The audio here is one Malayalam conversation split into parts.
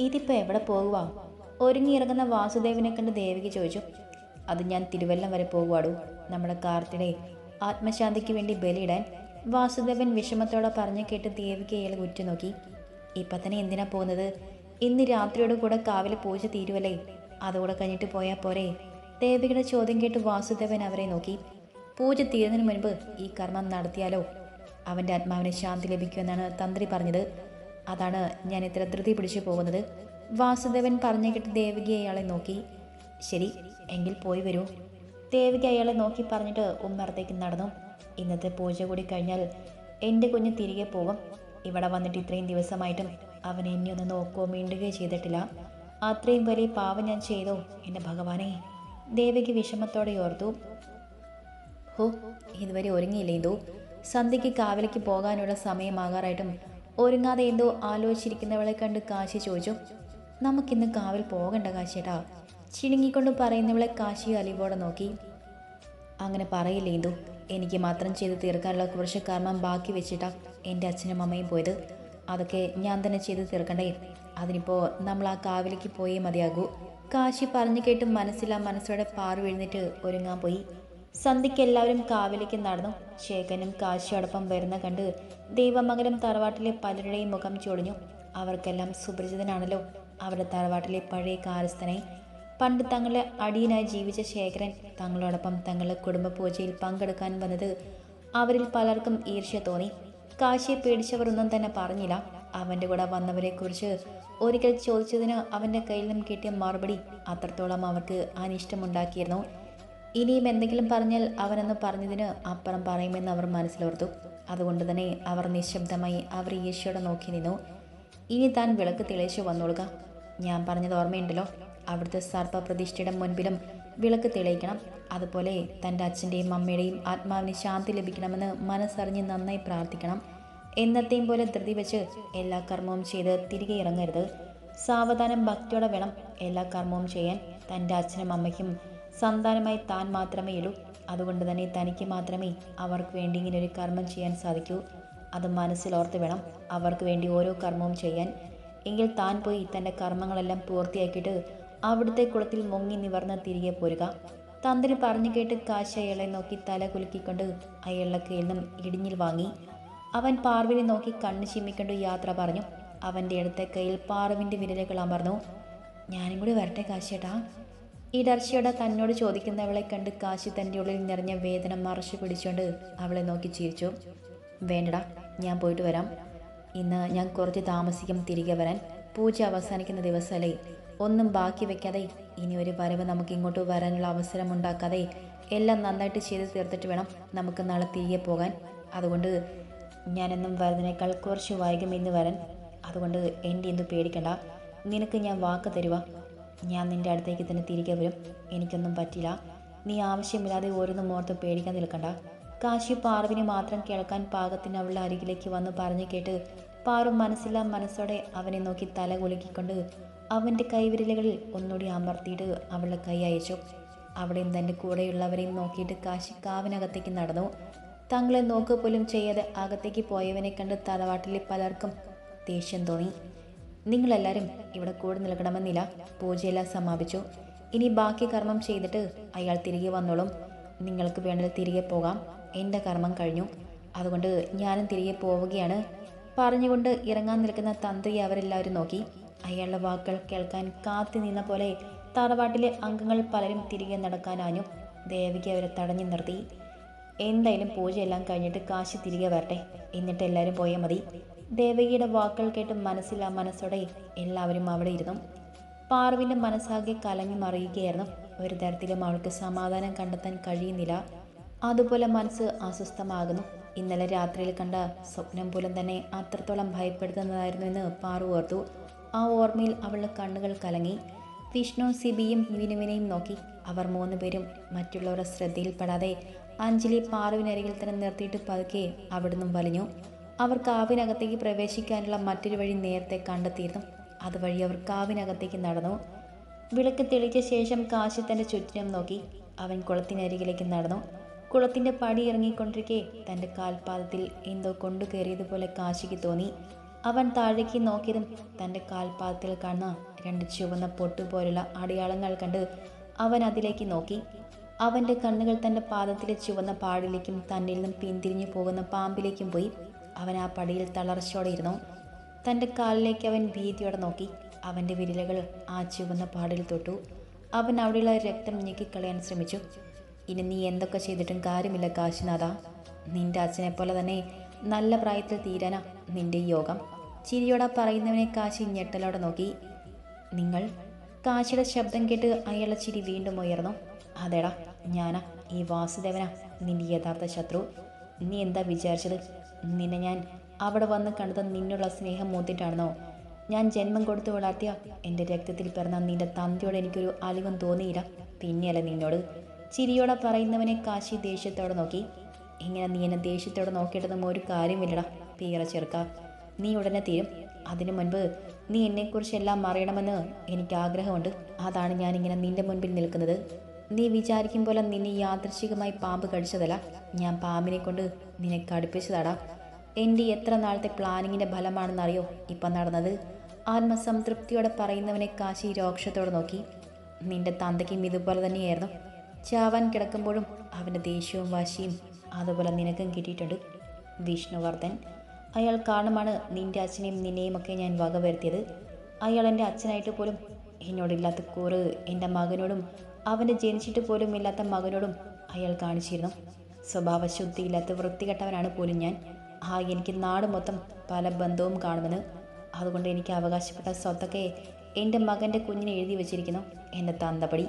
ഇതിപ്പോൾ എവിടെ പോകുക ഒരുങ്ങിയിറങ്ങുന്ന വാസുദേവനെ കണ്ട് ദേവിക്ക് ചോദിച്ചു. അത് ഞാൻ തിരുവല്ലം വരെ പോകുവാടൂ? നമ്മുടെ കാർത്തിടെ ആത്മശാന്തിക്ക് വേണ്ടി ബലിയിടാൻ വാസുദേവൻ വിഷമത്തോടെ പറഞ്ഞു കേട്ട് ദേവിക്ക് അയാൾ ഉറ്റുനോക്കി. ഇപ്പം തന്നെ എന്തിനാ പോകുന്നത്? ഇന്ന് രാത്രിയോട് കൂടെ കാവിലെ പൂജ തീരുവല്ലേ? അതുകൂടെ കഴിഞ്ഞിട്ട് പോയാൽ പോരെ? ദേവികയുടെ ചോദ്യം കേട്ട് വാസുദേവൻ അവരെ നോക്കി. പൂജ തീരുന്നതിന് മുൻപ് ഈ കർമ്മം നടത്തിയാലോ? അവന്റെ ആത്മാവിന് ശാന്തി ലഭിക്കുമെന്നാണ് തന്ത്രി പറഞ്ഞത്. അതാണ് ഞാൻ ഇത്ര ധൃതി പിടിച്ചു പോകുന്നത്. വാസുദേവൻ പറഞ്ഞു കേട്ട് ദേവകി അയാളെ നോക്കി. ശരി എങ്കിൽ പോയി വരൂ. ദേവിക അയാളെ നോക്കി പറഞ്ഞിട്ട് ഉമ്മറത്തേക്ക് നടന്നു. ഇന്നത്തെ പൂജ കൂടി കഴിഞ്ഞാൽ എന്റെ കുഞ്ഞ് തിരികെ പോകും. ഇവിടെ വന്നിട്ട് ഇത്രയും ദിവസമായിട്ടും അവൻ എന്നെ ഒന്ന് നോക്കുകയോ മിണ്ടുകയോ ചെയ്തിട്ടില്ല. അത്രയും വലിയ പാവം ഞാൻ ചെയ്തോ എന്റെ ഭഗവാനെ? ദേവിക്ക് വിഷമത്തോടെ ഓർത്തു. ഹോ ഇതുവരെ ഒരുങ്ങിയില്ല ദോ സന്ധ്യയ്ക്ക് കാവിലേക്ക് പോകാനുള്ള സമയമാകാറായിട്ടും ഒരുങ്ങാതെ എന്തോ ആലോചിച്ചിരിക്കുന്നവളെ കണ്ട് കാശി ചോദിച്ചു. നമുക്കിന്ന് കാവിൽ പോകണ്ട കാശിയേട്ടാ. ചിണുങ്ങിക്കൊണ്ട് പറയുന്നവളെ കാശി അലിവോടെ നോക്കി. അങ്ങനെ പറയില്ല ഇന്ദു. എനിക്ക് മാത്രം ചെയ്ത് തീർക്കാനുള്ള കുറച്ച് കർമ്മം ബാക്കി വെച്ചിട്ടാ എന്റെ അച്ഛനും അമ്മയും പോയത്. അതൊക്കെ ഞാൻ തന്നെ ചെയ്ത് തീർക്കണ്ടേ? അതിനിപ്പോൾ നമ്മൾ ആ കാവിലേക്ക് പോയേ മതിയാകൂ. കാശി പറഞ്ഞു കേട്ട് മനസ്സിലാ മനസ്സോടെ പാറു എഴുന്നേറ്റ് ഒരുങ്ങാൻ പോയി. സന്ധ്യയ്ക്ക് എല്ലാവരും കാവിലേക്ക് നടന്നു. ശേഖനും കാശിയോടൊപ്പം വരുന്ന കണ്ട് ദൈവമംഗലം തറവാട്ടിലെ പലരുടെയും മുഖം ചൊളിഞ്ഞു അവർക്കെല്ലാം സുപരിചിതനാണല്ലോ. അവരുടെ തറവാട്ടിലെ പഴയ കാലസ്ഥനെ. പണ്ട് തങ്ങളെ അടിയനായി ജീവിച്ച ശേഖരൻ തങ്ങളോടൊപ്പം തങ്ങളുടെ കുടുംബ പൂജയിൽ പങ്കെടുക്കാൻ വന്നത് അവരിൽ പലർക്കും ഈർഷ്യ തോന്നി. കാശിയെ പേടിച്ചവരൊന്നും തന്നെ പറഞ്ഞില്ല. അവന്റെ കൂടെ വന്നവരെക്കുറിച്ച് ഒരിക്കൽ ചോദിച്ചതിന് അവന്റെ കയ്യിൽ നിന്നും കിട്ടിയ മറുപടി അത്രത്തോളം അവർക്ക് അനിഷ്ടമുണ്ടാക്കിയിരുന്നു. ഇനിയും എന്തെങ്കിലും പറഞ്ഞാൽ അവനെന്ന് പറഞ്ഞതിന് അപ്പുറം പറയുമെന്ന് അവർ മനസ്സിലോർത്തു. അതുകൊണ്ട് തന്നെ അവർ നിശബ്ദമായി അവർ ഈശോടെ നോക്കി നിന്നു. ഇനി താൻ വിളക്ക് തെളിയിച്ചു വന്നോളുക. ഞാൻ പറഞ്ഞത് ഓർമ്മയുണ്ടല്ലോ. അവിടുത്തെ സർപ്പപ്രതിഷ്ഠയുടെ മുൻപിലും വിളക്ക് തെളിയിക്കണം. അതുപോലെ തന്റെ അച്ഛന്റെയും അമ്മയുടെയും ആത്മാവിന് ശാന്തി ലഭിക്കണമെന്ന് മനസ്സറിഞ്ഞ് നന്നായി പ്രാർത്ഥിക്കണം. എന്നത്തെയും പോലെ ധൃതി വെച്ച് എല്ലാ കർമ്മവും ചെയ്ത് തിരികെ ഇറങ്ങരുത്. സാവധാനം ഭക്തിയോടെ വേണം എല്ലാ കർമ്മവും ചെയ്യാൻ. തന്റെ അച്ഛനും അമ്മയ്ക്കും സന്താനമായി താൻ മാത്രമേ ഉള്ളൂ. അതുകൊണ്ട് തന്നെ തനിക്ക് മാത്രമേ അവർക്ക് വേണ്ടി ഇങ്ങനെ ഒരു കർമ്മം ചെയ്യാൻ സാധിക്കൂ. അത് മനസ്സിലോർത്ത് വേണം അവർക്ക് വേണ്ടി ഓരോ കർമ്മവും ചെയ്യാൻ. എങ്കിൽ താൻ പോയി തന്റെ കർമ്മങ്ങളെല്ലാം പൂർത്തിയാക്കിയിട്ട് അവിടുത്തെ കുളത്തിൽ മുങ്ങി നിവർന്ന് തിരികെ പോരുക. തന്ത്രി പറഞ്ഞു കേട്ട് കാശ് അയാളെ നോക്കി തല കുലുക്കിക്കൊണ്ട് അയാളുടെ കയ്യിൽ നിന്നും ഇടിഞ്ഞിൽ വാങ്ങി. അവൻ പാർവിനെ നോക്കി കണ്ണ് ചിമ്മിക്കൊണ്ട് യാത്ര പറഞ്ഞു. അവന്റെ അടുത്ത കയ്യിൽ പാർവിന്റെ വിരലുകൾ അമർന്നു. ഞാനും കൂടി വരട്ടെ കാശേട്ടാ. ഇടർച്ചയോടെ തന്നോട് ചോദിക്കുന്നവളെ കണ്ട് കാശി തന്റെ ഉള്ളിൽ നിറഞ്ഞ വേദന മറച്ചു പിടിച്ചുകൊണ്ട് അവളെ നോക്കി ചിരിച്ചു. വേണ്ടടാ ഞാൻ പോയിട്ട് വരാം. ഇന്ന് ഞാൻ കുറച്ച് താമസിക്കും തിരികെ വരാൻ. പൂജ അവസാനിക്കുന്ന ദിവസമല്ലേ ഒന്നും ബാക്കി വെക്കാതെ ഇനി ഒരു വരവ് നമുക്ക് ഇങ്ങോട്ട് വരാനുള്ള അവസരം ഉണ്ടാക്കാതെ എല്ലാം നന്നായിട്ട് ചെയ്ത് തീർത്തിട്ട് വേണം നമുക്ക് നാളെ തിരികെ പോകാൻ. അതുകൊണ്ട് ഞാനെന്നും വരുന്നതിനേക്കാൾ കുറച്ച് വൈകും ഇന്ന് വരാൻ. അതുകൊണ്ട് എന്റെ എന്തു പേടിക്കണ്ട. നിനക്ക് ഞാൻ വാക്ക് തരുക ഞാൻ നിന്റെ അടുത്തേക്ക് തന്നെ തിരികെ വരും. എനിക്കൊന്നും പറ്റില്ല. നീ ആവശ്യമില്ലാതെ ഓരോന്നും ഓർത്ത് പേടിക്കാൻ നിൽക്കണ്ട. കാശി പാർവിനെ മാത്രം കേൾക്കാൻ പാകത്തിന് അവളുടെ അരികിലേക്ക് വന്ന് പറഞ്ഞു കേട്ട് പാറു മനസ്സില്ലാ മനസ്സോടെ അവനെ നോക്കി തല കുലുക്കിക്കൊണ്ട് അവന്റെ കൈവിരലുകളിൽ ഒന്നുകൂടി അമർത്തിയിട്ട് അവളുടെ കൈ അയച്ചു. അവിടെയും തന്റെ കൂടെയുള്ളവരെയും നോക്കിയിട്ട് കാശി കാവിനകത്തേക്ക് നടന്നു. തങ്ങളെ നോക്ക് പോലും ചെയ്യാതെ അകത്തേക്ക് പോയവനെ കണ്ട് തറവാട്ടിലെ പലർക്കും ദേഷ്യം തോന്നി. നിങ്ങളെല്ലാവരും ഇവിടെ കൂടെ നിൽക്കണമെന്നില്ല. പൂജയെല്ലാം സമാപിച്ചു. ഇനി ബാക്കി കർമ്മം ചെയ്തിട്ട് അയാൾ തിരികെ വന്നോളും. നിങ്ങൾക്ക് വേണ്ടത് തിരികെ പോകാം. എന്റെ കർമ്മം കഴിഞ്ഞു. അതുകൊണ്ട് ഞാനും തിരികെ പോവുകയാണ്. പറഞ്ഞുകൊണ്ട് ഇറങ്ങാൻ നിൽക്കുന്ന തന്ത്രി അവരെല്ലാവരും നോക്കി. അയാളുടെ വാക്കുകൾ കേൾക്കാൻ കാത്തി നിന്ന പോലെ തറവാട്ടിലെ അംഗങ്ങൾ പലരും തിരികെ നടക്കാനാഞ്ഞു ദേവിക്ക് അവരെ തടഞ്ഞു നിർത്തി. എന്തായാലും പൂജയെല്ലാം കഴിഞ്ഞിട്ട് കാശി തിരികെ വരട്ടെ. എന്നിട്ട് എല്ലാവരും പോയാൽ മതി. ദേവകിയുടെ വാക്കുകൾ കേട്ട് മനസ്സില്ല മനസ്സോടെ എല്ലാവരും അവിടെ ഇരുന്നു. പാർവിന്റെ മനസ്സാകെ കലങ്ങി മറിയുകയായിരുന്നു. ഒരു തരത്തിലും അവൾക്ക് സമാധാനം കണ്ടെത്താൻ കഴിയുന്നില്ല. അതുപോലെ മനസ്സ് അസ്വസ്ഥമാകുന്നു. ഇന്നലെ രാത്രിയിൽ കണ്ട സ്വപ്നം പോലും തന്നെ അത്രത്തോളം ഭയപ്പെടുത്തുന്നതായിരുന്നു എന്ന് പാറു ഓർത്തു. ആ ഓർമ്മയിൽ അവളുടെ കണ്ണുകൾ കലങ്ങി. വിഷ്ണു സിബിയും വിനുവിനെയും നോക്കി. അവർ മൂന്ന് പേരും മറ്റുള്ളവരുടെ ശ്രദ്ധയിൽപ്പെടാതെ അഞ്ജലി പാറുവിനരികിൽ തന്നെ നിർത്തിയിട്ട് പതുക്കെ അവിടുന്ന് വലിഞ്ഞു. അവർ കാവിനകത്തേക്ക് പ്രവേശിക്കാനുള്ള മറ്റൊരു വഴി നേരത്തെ കണ്ടെത്തിയിരുന്നു. അതുവഴി അവർ കാവിനകത്തേക്ക് നടന്നു. വിളക്ക് തെളിച്ച ശേഷം കാശി തന്റെ ചുറ്റിനും നോക്കി. അവൻ കുളത്തിനരികിലേക്ക് നടന്നു. കുളത്തിന്റെ പടി ഇറങ്ങിക്കൊണ്ടിരിക്കെ തന്റെ കാൽപാദത്തിൽ എന്തോ കൊണ്ടു കയറിയതുപോലെ കാശിക്ക് തോന്നി. അവൻ താഴേക്ക് നോക്കിയതും തന്റെ കാൽപാദത്തിൽ കാണുന്ന രണ്ട് ചുവന്ന പൊട്ടുപോലുള്ള അടയാളങ്ങൾ കണ്ട് അവൻ അതിലേക്ക് നോക്കി. അവന്റെ കണ്ണുകൾ തന്റെ പാദത്തിലെ ചുവന്ന പാടിലേക്കും തന്നിൽ നിന്നും പിന്തിരിഞ്ഞു പോകുന്ന പാമ്പിലേക്കും പോയി. അവൻ ആ പടിയിൽ തളർച്ചയോടെ ഇരുന്നു തന്റെ കാലിലേക്ക് അവൻ ഭീതിയോടെ നോക്കി. അവന്റെ വിരലുകൾ ആ ചുവന്ന പാടിൽ തൊട്ടു. അവൻ അവിടെയുള്ള രക്തം ഞെക്കിക്കളയാൻ ശ്രമിച്ചു. ഇനി നീ എന്തൊക്കെ ചെയ്തിട്ടും കാര്യമില്ല കാശിനാഥ. നിന്റെ അച്ഛനെ പോലെ തന്നെ നല്ല പ്രായത്തിൽ തീരാനാ നിന്റെ യോഗം. ചിരിയോടെ പറയുന്നവനെ കാശി ഞെട്ടലോടെ നോക്കി. നിങ്ങൾ കാശിയുടെ ശബ്ദം കേട്ട് അയാളുടെ ചിരി വീണ്ടും ഉയർന്നു. അതേടാ ഞാനാ ഈ വാസുദേവനാ നിന്റെ യഥാർത്ഥ ശത്രു. നീ എന്താ വിചാരിച്ചത്? നിന്നെ ഞാൻ അവിടെ വന്ന് കണ്ടത് നിന്നുള്ള സ്നേഹം മൂത്തിട്ടാണെന്നോ? ഞാൻ ജന്മം കൊടുത്തു വളർത്തിയ എന്റെ രക്തത്തിൽ പിറന്ന നിന്റെ തന്തിയോട് എനിക്കൊരു അലിവും തോന്നിയില്ല. പിന്നെയല്ല നിന്നോട്? ചിരിയോടെ പറയുന്നവനെ കാശി ദേഷ്യത്തോടെ നോക്കി. ഇങ്ങനെ നീ എന്നെ ദേഷ്യത്തോടെ നോക്കിയിട്ടതും ഒരു കാര്യമില്ലടാ പീറ ചെറുക്ക. നീ ഉടനെ തീരും. അതിനു മുൻപ് നീ എന്നെക്കുറിച്ചെല്ലാം അറിയണമെന്ന് എനിക്ക് ആഗ്രഹമുണ്ട് അതാണ് ഞാനിങ്ങനെ നിന്റെ മുൻപിൽ നിൽക്കുന്നത്. നീ വിചാരിക്കും പോലെ നിന്നെ യാദൃശികമായി പാമ്പ് കടിച്ചതല്ല. ഞാൻ പാമ്പിനെ കൊണ്ട് നിന്നെ കടുപ്പിച്ചതാടാ. എന്റെ എത്ര നാളത്തെ പ്ലാനിങ്ങിന്റെ ഫലമാണെന്നറിയോ? ഇപ്പം നടന്നത് ആത്മസംതൃപ്തിയോടെ പറയുന്നവനെ കാശി രോക്ഷത്തോടെ നോക്കി. നിന്റെ തന്തയ്ക്കും ഇതുപോലെ തന്നെയായിരുന്നു. ചാവാൻ കിടക്കുമ്പോഴും അവന്റെ ദേഷ്യവും വാശിയും അതുപോലെ നിനക്കും കിട്ടിയിട്ടുണ്ട്. വിഷ്ണുവർദ്ധൻ അയാൾ കാരണമാണ് നിന്റെ അച്ഛനെയും നിന്നെയും ഒക്കെ ഞാൻ വകവരുത്തിയത്. അയാൾ എന്റെ അച്ഛനായിട്ട് പോലും എന്നോടില്ലാത്ത കൂറ് എന്റെ മകനോടും അവന്റെ ജനിച്ചിട്ട് പോലും ഇല്ലാത്ത മകനോടും അയാൾ കാണിച്ചിരുന്നു. സ്വഭാവശുദ്ധിയില്ലാത്ത വൃത്തികെട്ടവനാണ് പോലും ഞാൻ. ആ എനിക്ക് നാട് മൊത്തം പല ബന്ധവും കാണുമെന്ന്. അതുകൊണ്ട് എനിക്ക് അവകാശപ്പെട്ട സ്വത്തൊക്കെ എന്റെ മകന്റെ കുഞ്ഞിനെ എഴുതി വെച്ചിരിക്കുന്നു എന്റെ തന്തപടി.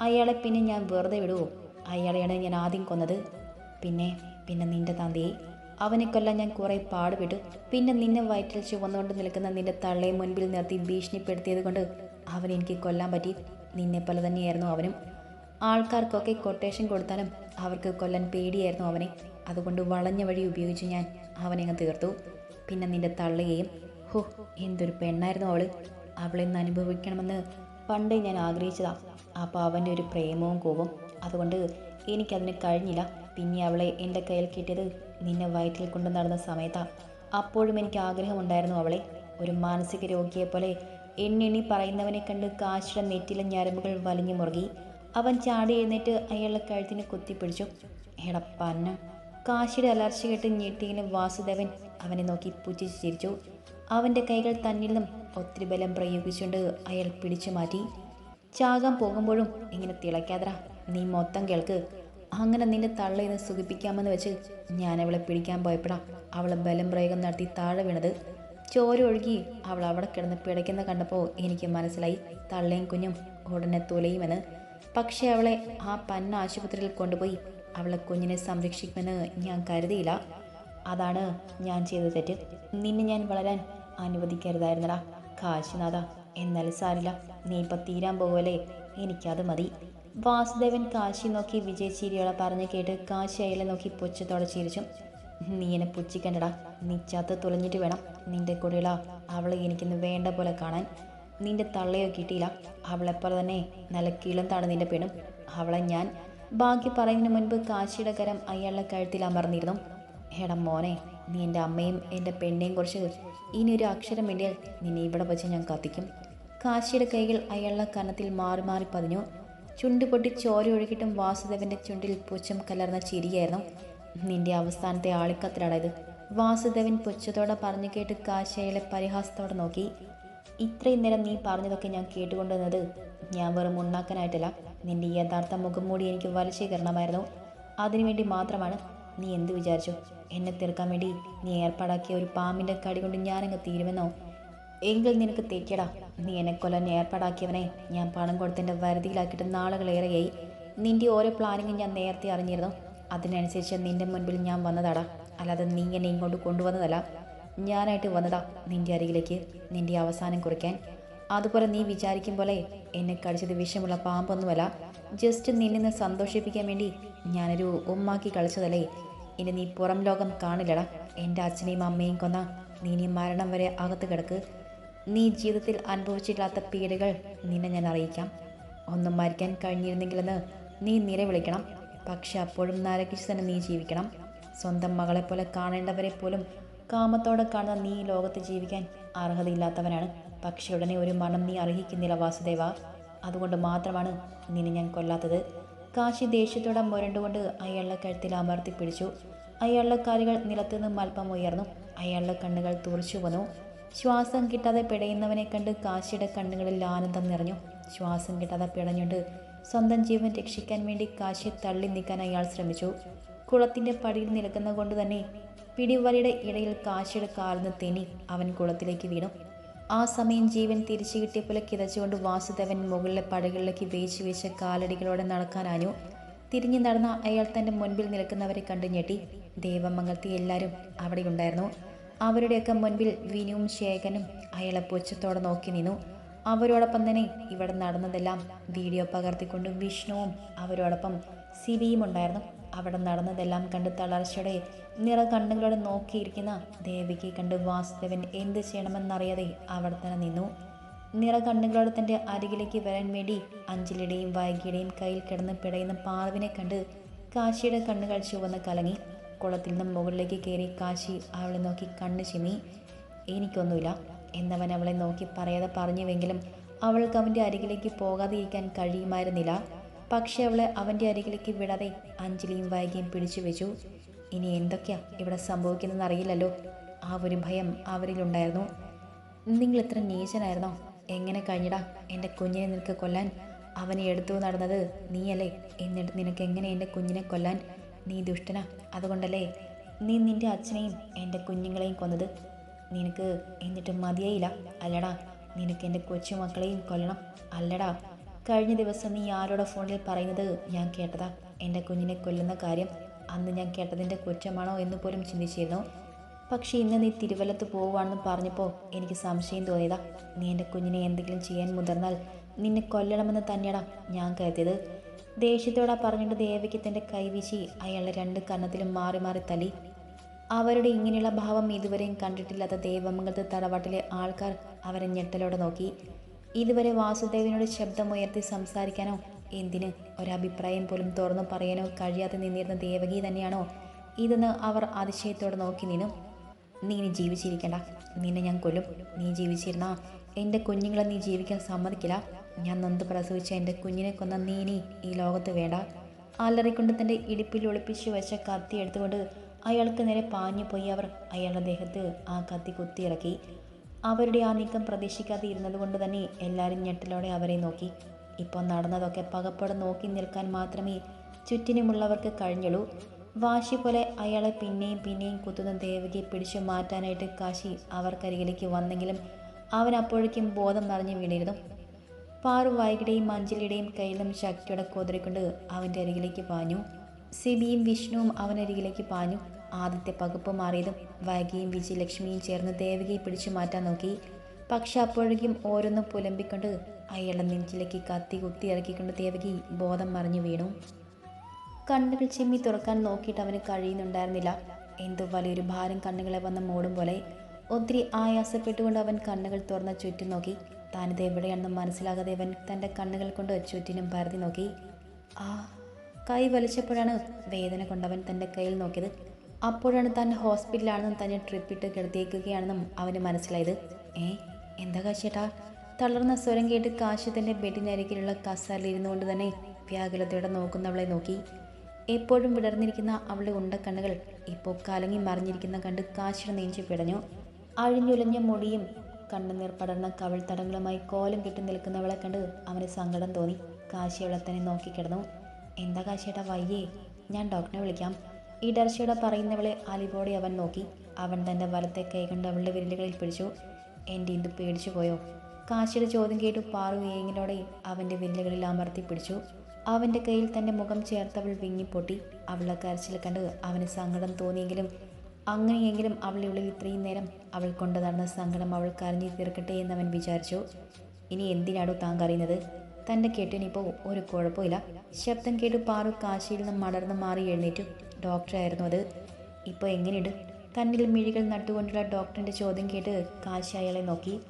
അയാളെ പിന്നെ ഞാൻ വെറുതെ വിടുവോ? അയാളെയാണ് ഞാൻ ആദ്യം കൊന്നത്. പിന്നെ പിന്നെ നിന്റെ തന്തയെ. അവനെ കൊല്ലാൻ ഞാൻ കുറേ പാടുപെട്ടു. പിന്നെ നിന്നെ വയറ്റിൽ ചുവന്നുകൊണ്ട് നിൽക്കുന്ന നിന്റെ തള്ളയെ മുൻപിൽ നിർത്തി ഭീഷണിപ്പെടുത്തിയത് കൊണ്ട് അവനെനിക്ക് കൊല്ലാൻ പറ്റി. നിന്നെ പോലെ തന്നെയായിരുന്നു അവനും. ആൾക്കാർക്കൊക്കെ കൊട്ടേഷൻ കൊടുത്താലും അവർക്ക് കൊല്ലാൻ പേടിയായിരുന്നു അവനെ. അതുകൊണ്ട് വളഞ്ഞ വഴി ഉപയോഗിച്ച് ഞാൻ അവനെ അങ്ങ് തീർത്തു. പിന്നെ നിന്റെ തള്ളുകയും ഹോ എന്തൊരു പെണ്ണായിരുന്നു അവൾ. അവളെ ഇന്ന് അനുഭവിക്കണമെന്ന് പണ്ടേ ഞാൻ ആഗ്രഹിച്ചതാ. അപ്പോൾ അവന്റെ ഒരു പ്രേമവും കോപം അതുകൊണ്ട് എനിക്കതിന് കഴിഞ്ഞില്ല. പിന്നെ അവളെ എന്റെ കയ്യിൽ കിട്ടിയത് നിന്നെ വയറ്റിൽ കൊണ്ടു നടന്ന സമയത്താണ് അപ്പോഴും എനിക്ക് ആഗ്രഹമുണ്ടായിരുന്നു അവളെ. ഒരു മാനസിക രോഗിയെ പോലെ എണ്ണെണ്ണി പറയുന്നവനെ കണ്ട് കാശിയുടെ നെറ്റിലെ ഞരമ്പുകൾ വലിഞ്ഞു മുറുകി. അവൻ ചാടി എഴുന്നേറ്റ് അയാളുടെ കഴുത്തിന് കുത്തിപ്പിടിച്ചു. എടപ്പന്ന കാശിയുടെ അലർച്ച കേട്ട് ഞെട്ടിയിലും വാസുദേവൻ അവനെ നോക്കി പുച്ഛിച്ച് ചിരിച്ചു. അവന്റെ കൈകൾ തന്നിൽ നിന്നും ഒത്തിരി ബലം പ്രയോഗിച്ചുകൊണ്ട് അയാൾ പിടിച്ചു മാറ്റി. ചാകാൻ പോകുമ്പോഴും ഇങ്ങനെ തിളയ്ക്കാതറ നീ മൊത്തം കേൾക്ക്. അങ്ങനെ നിന്റെ തള്ളയിന്ന് സുഖിപ്പിക്കാമെന്ന് വെച്ച് ഞാൻ അവളെ പിടിക്കാൻ പോയപ്പോഴാണ് അവളെ ബലം പ്രയോഗം നടത്തി താഴെ വീണത്. ചോര ഒഴുകി അവൾ അവിടെ കിടന്ന് പിടയ്ക്കുന്ന കണ്ടപ്പോൾ എനിക്ക് മനസ്സിലായി തള്ളയും കുഞ്ഞും ഉടനെ തുലയുമെന്ന്. പക്ഷേ അവളെ ആ പന്ന ആശുപത്രിയിൽ കൊണ്ടുപോയി അവളെ കുഞ്ഞിനെ സംരക്ഷിക്കുമെന്ന് ഞാൻ കരുതിയില്ല. അതാണ് ഞാൻ ചെയ്ത തെറ്റ്. നിന്നെ ഞാൻ വളരാൻ അനുവദിക്കരുതായിരുന്നടാ. കാശിനാഥ എന്നാൽ സാരില്ല. നീ ഇപ്പം തീരാൻ പോകുമല്ലേ എനിക്കത് മതി. വാസുദേവൻ കാശി നോക്കി വിജയ് ചിരിയോളെ പറഞ്ഞു കേട്ട് കാശി അയാളെ നോക്കി പൊച്ചത്തോടെ ചിരിച്ചു. നീ എന്നെ പുച്ഛിക്കണ്ടടാ. നീ ചത്ത് തുളഞ്ഞിട്ട് വേണം നിന്റെ കൂടെയുള്ള അവളെ എനിക്കിന്ന് വേണ്ട പോലെ കാണാൻ. നിന്റെ തള്ളയോ കിട്ടിയില്ല. അവളെപ്പോലെ തന്നെ നല്ല താണ് നിന്റെ പെണ്ണും. അവളെ ഞാൻ ബാക്കി പറയുന്നതിന് മുൻപ് കാശിയുടെ കരം അയാളുടെ കഴുത്തിൽ അമർന്നിരുന്നു. എടാ മോനെ നീ എന്റെ അമ്മയും എന്റെ പെണ്ണിനെയും കുറിച്ച് ഇനി ഒരു അക്ഷരം വേണ്ടിയാൽ നിന്നെ ഇവിടെ വെച്ച് ഞാൻ കത്തിക്കും. കാശിയുടെ കൈകൾ അയാളുടെ കനത്തിൽ മാറി മാറി പതിഞ്ഞു. ചുണ്ട് പൊട്ടി ചോര ഒഴുകിയിട്ടും വാസുദേവന്റെ ചുണ്ടിൽ പുച്ഛം കലർന്ന ചിരിയായിരുന്നു. നിന്റെ അവസാനത്തെ ആളിക്കത്തിലാടാ ഇത് വാസുദേവൻ പുച്ഛത്തോടെ പറഞ്ഞു കേട്ട് കാശയിലെ പരിഹാസത്തോടെ നോക്കി. ഇത്രയും നേരം നീ പറഞ്ഞതൊക്കെ ഞാൻ കേട്ടുകൊണ്ടിരുന്നത് ഞാൻ വെറും ഉണ്ടാക്കാനായിട്ടില്ല നിന്റെ യഥാർത്ഥ മുഖം മൂടി എനിക്ക് വലശീകരണമായിരുന്നു അതിനുവേണ്ടി മാത്രമാണ് നീ എന്ത് വിചാരിച്ചു? എന്നെ തീർക്കാൻ വേണ്ടി നീ ഏർപ്പാടാക്കിയ ഒരു പാമ്പിന്റെ കടി കൊണ്ട് ഞാനങ്ങ് തീരുമെന്നോ? എങ്കിൽ നിനക്ക് തെറ്റിയടാ. നീ എന്നെ കൊല്ലാൻ ഏർപ്പാടാക്കിയവനെ ഞാൻ പണം കൊടുത്തതിന്റെ വരുതിയിലാക്കിയിട്ട് നാളുകളേറെയായി. നിന്റെ ഓരോ പ്ലാനിങ്ങും ഞാൻ നേരത്തെ അറിഞ്ഞിരുന്നു. അതിനനുസരിച്ച് നിന്റെ മുൻപിൽ ഞാൻ വന്നതാടാ. അല്ലാതെ നീ എന്നെ ഇങ്ങോട്ട് കൊണ്ടുവന്നതല്ല. ഞാനായിട്ട് വന്നതാ നിന്റെ അരികിലേക്ക് നിന്റെ അവസാനം കുറിക്കാൻ. അതുപോലെ നീ വിചാരിക്കും പോലെ എന്നെ കടിച്ചത് വിഷമുള്ള പാമ്പൊന്നുമല്ല. ജസ്റ്റ് നിന്നെ നിന്ന് സന്തോഷിപ്പിക്കാൻ വേണ്ടി ഞാനൊരു ഉമ്മാക്കി കളിച്ചതല്ലേ. ഇനി നീ പുറം ലോകം കാണില്ലടാ. എന്റെ അച്ഛനെയും അമ്മയും കൊന്ന നീ നീ മരണം വരെ അകത്ത് കിടക്ക്. നീ ജീവിതത്തിൽ അനുഭവിച്ചിട്ടില്ലാത്ത പീഡകൾ നിന്നെ ഞാൻ അറിയിക്കാം. ഒന്നും മരിക്കാൻ കഴിഞ്ഞിരുന്നെങ്കിലെന്ന് നീ നിലവിളിക്കണം. പക്ഷെ അപ്പോഴും നരകിച്ച് തന്നെ നീ ജീവിക്കണം. സ്വന്തം മകളെപ്പോലെ കാണേണ്ടവരെ പോലും കാമത്തോടെ കാണുന്ന നീ ലോകത്ത് ജീവിക്കാൻ അർഹതയില്ലാത്തവനാണ്. പക്ഷെ ഉടനെ ഒരു മണം നീ അർഹിക്കുന്നില്ല വാസുദേവ. അതുകൊണ്ട് മാത്രമാണ് നിന്നെ ഞാൻ കൊല്ലാത്തത്. കാശി ദേഷ്യത്തോടെ മുരണ്ടുകൊണ്ട് അയാളുടെ കഴുത്തിൽ അമർത്തി പിടിച്ചു. അയാളുടെ കാലുകൾ നിലത്തു നിന്നും അല്പം ഉയർന്നു. അയാളുടെ കണ്ണുകൾ തുറച്ചു വന്നു. ശ്വാസം കിട്ടാതെ പിടയുന്നവനെ കണ്ട് കാശിയുടെ കണ്ണുകളിൽ ആനന്ദം നിറഞ്ഞു. ശ്വാസം കിട്ടാതെ പിടഞ്ഞുകൊണ്ട് സ്വന്തം ജീവൻ രക്ഷിക്കാൻ വേണ്ടി കാശിയെ തള്ളി നീക്കാൻ അയാൾ ശ്രമിച്ചു. കുളത്തിന്റെ പടിയിൽ നിൽക്കുന്ന കൊണ്ട് തന്നെ പിടിവലിയുടെ ഇടയിൽ കാശിയുടെ കാലിന് തെനി അവൻ കുളത്തിലേക്ക് വീണു. ആ സമയം ജീവൻ തിരിച്ചു കിട്ടിയ പോലെ കിതച്ചുകൊണ്ട് വാസുദേവൻ മുകളിലെ പടകളിലേക്ക് വേച്ച് വീശ കാലടികളോടെ നടക്കാനാഞ്ഞു തിരിഞ്ഞു നടന്ന അയാൾ തന്റെ മുൻപിൽ നിൽക്കുന്നവരെ കണ്ടു ഞെട്ടി. ദേവമംഗലത്തി എല്ലാവരും അവിടെയുണ്ടായിരുന്നു. അവരുടെയൊക്കെ മുൻപിൽ വിനുവും ശേഖനും അയാളെ പുച്ഛത്തോടെ നോക്കി നിന്നു. അവരോടൊപ്പം തന്നെ ഇവിടെ നടന്നതെല്ലാം വീഡിയോ പകർത്തിക്കൊണ്ട് വിഷ്ണുവും അവരോടൊപ്പം സിബിയും ഉണ്ടായിരുന്നു. അവിടെ നടന്നതെല്ലാം കണ്ട് തളർച്ചയുടെ നിറ കണ്ണുകളോടെ നോക്കിയിരിക്കുന്ന ദേവിക്ക് കണ്ട് വാസുദേവൻ എന്ത് ചെയ്യണമെന്നറിയാതെ അവിടെ തന്നെ നിന്നു. നിറ കണ്ണുകളോടെ തന്റെ അരികിലേക്ക് വരാൻ വേണ്ടി അഞ്ജലിയുടെയും വൈകിയുടെയും കയ്യിൽ കിടന്ന് പിടയുന്ന പാർവിനെ കണ്ട് കാശിയുടെ കണ്ണുകൾ ചുവന്ന് കലങ്ങി. കുളത്തിൽ നിന്നും മുകളിലേക്ക് കയറി കാശി അവളെ നോക്കി കണ്ണ് ചിമ്മി. എനിക്കൊന്നുമില്ല. എന്നവൻ അവളെ നോക്കി പറയാതെ പറഞ്ഞുവെങ്കിലും അവൾക്ക് അവന്റെ അരികിലേക്ക് പോകാതെ ഇരിക്കാൻ കഴിയുമായിരുന്നില്ല. പക്ഷെ അവളെ അവന്റെ അരികിലേക്ക് വിടാതെ അഞ്ജലിയും വൈകിയും പിടിച്ചു വെച്ചു. ഇനി എന്തൊക്കെയാ ഇവിടെ സംഭവിക്കുന്നതെന്ന് അറിയില്ലല്ലോ. ആ ഒരു ഭയം അവരിലുണ്ടായിരുന്നു. നിങ്ങൾ ഇത്ര നീചനായിരുന്നോ? എങ്ങനെ കഴിഞ്ഞടാ? എന്റെ കുഞ്ഞിനെ നിനക്ക് കൊല്ലാൻ? അവനെ എടുത്തു നടന്നത് നീയല്ലേ? എന്നിട്ട് നിനക്ക് എങ്ങനെ എന്റെ കുഞ്ഞിനെ കൊല്ലാൻ? നീ ദുഷ്ടനാ. അതുകൊണ്ടല്ലേ നീ നിന്റെ അച്ഛനെയും എന്റെ കുഞ്ഞുങ്ങളെയും കൊന്നത്? നിനക്ക് എന്നിട്ട് മതിയായില്ല. അല്ലടാ നിനക്ക് എന്റെ കൊച്ചുമക്കളെയും കൊല്ലണം. അല്ലടാ കഴിഞ്ഞ ദിവസം നീ ആരോടെ ഫോണിൽ പറയുന്നത് ഞാൻ കേട്ടതാ. എന്റെ കുഞ്ഞിനെ കൊല്ലുന്ന കാര്യം അന്ന് ഞാൻ കേട്ടതിന്റെ കുറ്റമാണോ എന്ന് പോലും ചിന്തിച്ചിരുന്നു. പക്ഷേ ഇന്ന് നീ തിരുവല്ലത്ത് പോവുകയാണെന്ന് പറഞ്ഞപ്പോൾ എനിക്ക് സംശയം തോന്നിയതാ. നീ എന്റെ കുഞ്ഞിനെ എന്തെങ്കിലും ചെയ്യാൻ മുതിർന്നാൽ നിന്നെ കൊല്ലണമെന്ന് തന്നെയാടാ ഞാൻ കരുതിയത്. ദേഷ്യത്തോടെ പറഞ്ഞിട്ട് ദേവയ്ക്ക് തന്റെ കൈവീശി അയാളുടെ രണ്ട് കന്നത്തിലും മാറി മാറി തലി അവരുടെ ഇങ്ങനെയുള്ള ഭാവം ഇതുവരെയും കണ്ടിട്ടില്ലാത്ത ദേവമംഗലത്ത് തറവാട്ടിലെ ആൾക്കാർ അവരെ ഞെട്ടലോടെ നോക്കി. ഇതുവരെ വാസുദേവനോട് ശബ്ദമുയർത്തി സംസാരിക്കാനോ എന്തിന് ഒരഭിപ്രായം പോലും തുറന്നു പറയാനോ കഴിയാതെ നിന്നിരുന്ന ദേവകി തന്നെയാണോ ഇതെന്ന് അവർ അതിശയത്തോടെ നോക്കി നിന്നു. നീ ഇനി ജീവിച്ചിരിക്കണ്ട. നിന്നെ ഞാൻ കൊല്ലും. നീ ജീവിച്ചിരുന്ന. എന്റെ കുഞ്ഞുങ്ങളെ നീ ജീവിക്കാൻ സമ്മതിക്കില്ല. ഞാൻ നൊന്ത് പ്രസവിച്ച എന്റെ കുഞ്ഞിനെ കൊന്ന നീ ഇനി ഈ ലോകത്ത് വേണ്ട അലറിക്കൊണ്ട് തന്റെ ഇടുപ്പിൽ ഒളിപ്പിച്ചു വെച്ച കത്തി എടുത്തുകൊണ്ട് അയാൾക്ക് നേരെ പാഞ്ഞു പോയി അവർ അയാളുടെ ദേഹത്ത് ആ കത്തി കുത്തിയിറക്കി. അവരുടെ ആ നീക്കം പ്രതീക്ഷിക്കാതെ ഇരുന്നത് കൊണ്ട് തന്നെ എല്ലാവരും ഞെട്ടലോടെ അവരെ നോക്കി. ഇപ്പോൾ നടന്നതൊക്കെ പകപ്പോടെ നോക്കി നിൽക്കാൻ മാത്രമേ ചുറ്റിനുമുള്ളവർക്ക് കഴിഞ്ഞുള്ളൂ. വാശി പോലെ അയാളെ പിന്നെയും പിന്നെയും കുത്തുന്ന ദേവകിയെ പിടിച്ചു മാറ്റാനായിട്ട് കാശി അവർക്കരികിലേക്ക് വന്നെങ്കിലും അവൻ അപ്പോഴേക്കും ബോധം നിറഞ്ഞു വീണിരുന്നു. പാറു വൈകിടെയും അഞ്ജലിയുടെയും കയ്യിലും ശക്തിയുടെ കുതിരിക്കൊണ്ട് അവന്റെ അരികിലേക്ക് പാഞ്ഞു. സിബിയും വിഷ്ണുവും അവനരികിലേക്ക് പാഞ്ഞു. ആദ്യത്തെ പകുപ്പ് മാറിയതും വൈകിയും വിജയലക്ഷ്മിയും ചേർന്ന് ദേവകിയെ പിടിച്ചു മാറ്റാൻ നോക്കി. പക്ഷെ അപ്പോഴേക്കും ഓരോന്നും പുലമ്പിക്കൊണ്ട് അയാളുടെ നെഞ്ചിലേക്ക് കത്തി കുത്തി ഇറക്കിക്കൊണ്ട് ദേവകി ബോധം മറിഞ്ഞു വീണു. കണ്ണുകൾ ചെമ്മി തുറക്കാൻ നോക്കിയിട്ട് അവന് കഴിയുന്നുണ്ടായിരുന്നില്ല. എന്തോ വലിയൊരു ഭാരം കണ്ണുകളെ വന്ന് മൂടും പോലെ. ഒത്തിരി ആയാസപ്പെട്ടുകൊണ്ട് അവൻ കണ്ണുകൾ തുറന്ന ചുറ്റും നോക്കി. താനിത് എവിടെയാണെന്ന് മനസ്സിലാകാതെ അവൻ തന്റെ കണ്ണുകൾ കൊണ്ട് ചുറ്റിനും പരതി നോക്കി. ആ കൈ വലിച്ചപ്പോഴാണ് വേദന കൊണ്ടവൻ തന്റെ കയ്യിൽ നോക്കിയത്. അപ്പോഴാണ് താൻ ഹോസ്പിറ്റലാണെന്നും തന്നെ ട്രിപ്പിട്ട് കിടത്തിയേക്കുകയാണെന്നും അവന് മനസ്സിലായത്. ഏ എന്താ കാശേട്ടാ തളർന്ന സ്വരം കേട്ട് കാശി തന്റെ ബെഡിനരികിലുള്ള കസാലിരുന്നു കൊണ്ട് തന്നെ വ്യാകുലതയോടെ നോക്കുന്നവളെ നോക്കി. എപ്പോഴും വിടർന്നിരിക്കുന്ന അവളുടെ ഉണ്ടക്കണ്ണുകൾ ഇപ്പോൾ കലങ്ങി മറിഞ്ഞിരിക്കുന്ന കണ്ട് കാശിയുടെ നെഞ്ചു പിടഞ്ഞു. അഴിഞ്ഞുലഞ്ഞ മുടിയും കണ്ണുനീർ പടർന്ന കവിൾ തടങ്ങളുമായി കോലം കെട്ടി നിൽക്കുന്നവളെ കണ്ട് അവന് സങ്കടം തോന്നി. കാശി അവളെ തന്നെ നോക്കിക്കിടന്നു എന്താ കാശിയേട്ടാ വയ്യേ. ഞാൻ ഡോക്ടറെ വിളിക്കാം. ഈ ഇടർച്ചയോടെ പറയുന്നവളെ അലിവോടെ അവൻ നോക്കി. അവൻ തന്റെ വലത്തെ കൈ കൊണ്ട് അവളുടെ വിരലുകളിൽ പിടിച്ചു. എന്റെ ഇത് പേടിച്ചു പോയോ? കാശിയുടെ ചോദ്യം കേട്ടു പാറു ഏങ്ങിലോടെ അവന്റെ വിരലുകളിൽ അമർത്തി പിടിച്ചു. അവന്റെ കയ്യിൽ തന്റെ മുഖം ചേർത്തവൾ വിങ്ങിപ്പൊട്ടി. അവളെ കരച്ചിൽ കണ്ട് അവന് സങ്കടം തോന്നിയെങ്കിലും അങ്ങനെയെങ്കിലും അവളുടെ ഉള്ളിൽ ഇത്രയും നേരം അവൾ കൊണ്ടു നടന്ന സങ്കടം അവൾ കരഞ്ഞു തീർക്കട്ടെ എന്നവൻ വിചാരിച്ചു. ഇനി എന്തിനാടോ താൻ കറിയുന്നത് തന്റെ കെട്ടിനിപ്പോൾ ഒരു കുഴപ്പമില്ല. ശബ്ദം കേട്ട് പാറു കാശിയിൽ നിന്ന് മടർന്ന് മാറി എഴുന്നേറ്റു. ഡോക്ടറായിരുന്നു അത്. ഇപ്പോൾ എങ്ങനെയുണ്ട്? തന്നിൽ മിഴികൾ നട്ടുകൊണ്ടുള്ള ഡോക്ടറിന്റെ ചോദ്യം കേട്ട് കാശി അയാളെ നോക്കി.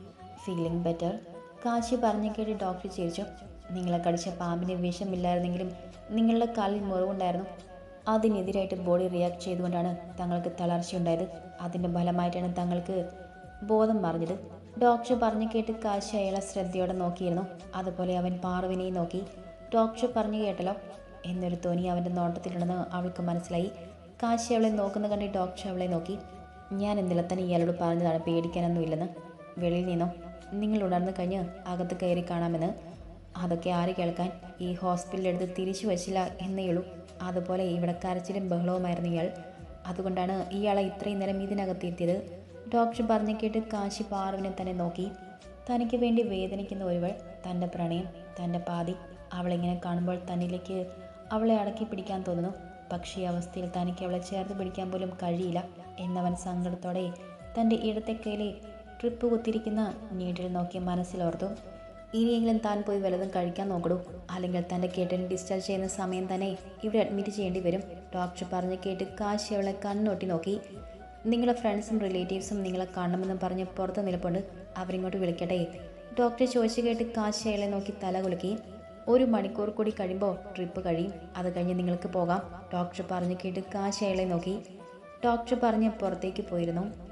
ഫീലിംഗ് ബെറ്റർ കാശി പറഞ്ഞു കേട്ട് ഡോക്ടർ ചിരിച്ചു. നിങ്ങളെ കടിച്ച പാമ്പിന് വിഷമില്ലായിരുന്നെങ്കിലും നിങ്ങളുടെ കാലിൽ മുറിവുണ്ടായിരുന്നു. അതിനെതിരായിട്ട് ബോഡി റിയാക്ട് ചെയ്തുകൊണ്ടാണ് തങ്ങൾക്ക് തളർച്ചയുണ്ടായത്. അതിന്റെ ഫലമായിട്ടാണ് തങ്ങൾക്ക് ബോധം മറിഞ്ഞത്. ഡോക്ടർ പറഞ്ഞു കേട്ട് കാശി അയാളെ ശ്രദ്ധയോടെ നോക്കിയിരുന്നു. അതുപോലെ അവൻ പാർവിനെയും നോക്കി. ഡോക്ടർ പറഞ്ഞു കേട്ടല്ലോ. എന്നൊരു തോന്നി അവന്റെ നോട്ടത്തിലുണ്ടെന്ന് അവൾക്ക് മനസ്സിലായി. കാശി അവളെ നോക്കുന്ന കണ്ടി ഡോക്ടർ അവളെ നോക്കി. ഞാൻ ഇന്നലെ തന്നെ ഇയാളോട് പറഞ്ഞതാണ് പേടിക്കാനൊന്നുമില്ലെന്ന്. വെളിയിൽ നിന്നോ? നിങ്ങൾ ഉണർന്നു കഴിഞ്ഞ് അകത്ത് കയറി കാണാമെന്ന്. അതൊക്കെ ആര് കേൾക്കാൻ? ഈ ഹോസ്പിറ്റലെടുത്ത് തിരിച്ചു വച്ചില്ല എന്നേ ഉള്ളൂ. അതുപോലെ ഇവിടെ കരച്ചിലും ബഹളവുമായിരുന്നു ഇയാൾ. അതുകൊണ്ടാണ് ഇയാളെ ഇത്രയും നേരം ഇതിനകത്ത് എത്തിയത്. ഡോക്ടർ പറഞ്ഞു കേട്ട് കാശി പാറുവിനെ തന്നെ നോക്കി. തനിക്ക് വേണ്ടി വേദനിക്കുന്ന ഒരുവൾ തന്റെ പ്രണയം തന്റെ പാതി അവളിങ്ങനെ കാണുമ്പോൾ തന്നിലേക്ക് അവളെ അടക്കി പിടിക്കാൻ തോന്നുന്നു. പക്ഷേ അവസ്ഥയിൽ തനിക്ക് അവളെ ചേർത്ത് പിടിക്കാൻ പോലും കഴിയില്ല എന്നവൻ സങ്കടത്തോടെ തന്റെ ഇടത്തെ കയ്യിലെ ട്രിപ്പ് കുത്തിരിക്കുന്ന നീഡിൽ നോക്കി മനസ്സിലോർത്തു ഇനിയെങ്കിലും താൻ പോയി വല്ലതും കഴിക്കാൻ നോക്കടൂ അല്ലെങ്കിൽ തന്റെ കേട്ടിന് ഡിസ്ചാർജ് ചെയ്യുന്ന സമയം തന്നെ ഇവിടെ അഡ്മിറ്റ് ചെയ്യേണ്ടി വരും. ഡോക്ടർ പറഞ്ഞ് കേട്ട് കാശി അവളെ കണ്ണൊട്ടി നോക്കി. നിങ്ങളുടെ ഫ്രണ്ട്സും റിലേറ്റീവ്സും നിങ്ങളെ കാണണമെന്ന് പറഞ്ഞ് പുറത്ത് നിൽപ്പുണ്ട്. അവരിങ്ങോട്ട് വിളിക്കട്ടെ. ഡോക്ടർ ചോദിച്ചു കേട്ട് കാശി നോക്കി തല കുലുക്കി. ഒരു മണിക്കൂർ കൂടി കഴിയുമ്പോൾ ട്രിപ്പ് കഴിയും. അത് കഴിഞ്ഞ് നിങ്ങൾക്ക് പോകാം. ഡോക്ടർ പറഞ്ഞു കേട്ട് കാശി നോക്കി. ഡോക്ടർ പറഞ്ഞ് പുറത്തേക്ക് പോയിരുന്നു.